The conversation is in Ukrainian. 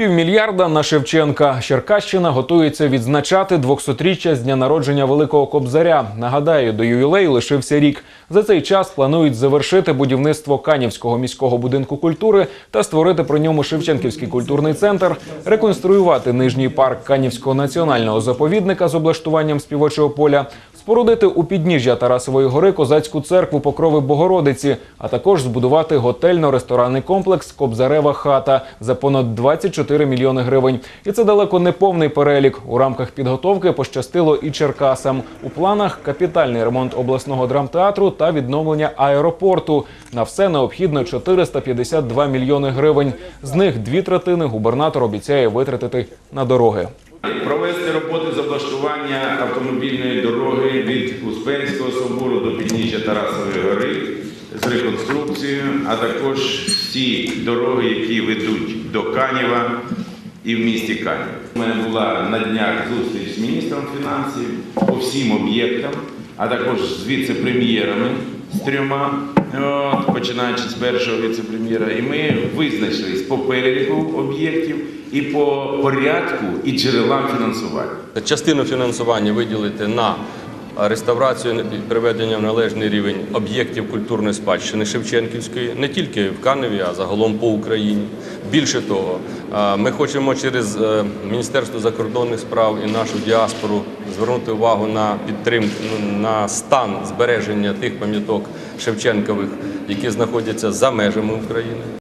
Півмільярда на Шевченка. Черкащина готується відзначати 200-річчя з дня народження Великого Кобзаря. Нагадаю, до ювілею лишився рік. За цей час планують завершити будівництво Канівського міського будинку культури та створити при ньому Шевченківський культурний центр, реконструювати нижній парк Канівського національного заповідника з облаштуванням співочого поля, спорудити у підніжжя Тарасової гори козацьку церкву Покрови Богородиці, а також збудувати готельно-ресторанний комплекс Кобзарева хата за понад 24 мільйони гривень. І це далеко не повний перелік. У рамках підготовки пощастило і Черкасам. У планах капітальний ремонт обласного драмтеатру та відновлення аеропорту. На все необхідно 452 мільйони гривень. З них дві третини губернатор обіцяє витратити на дороги. Провести роботи з облаштування автомобільної дороги від Успенського собору до підніжжя Тарасової гори з реконструкцією, а також всі дороги, які ведуть до Канєва і в місті Канів. У мене була на днях зустріч з міністром фінансів по всім об'єктам, а також з віце-прем'єрами з трьома, от, починаючи з першого віце-прем'єра. І ми визначились по переліку об'єктів і по порядку і джерелам фінансування. Частину фінансування виділити на реставрацію і приведення в належний рівень об'єктів культурної спадщини Шевченківської, не тільки в Каневі, а загалом по Україні. Більше того, е, ми хочемо через е, Міністерство закордонних справ і нашу діаспору звернути увагу на підтримку на стан збереження тих пам'яток Шевченкових, які знаходяться за межами України.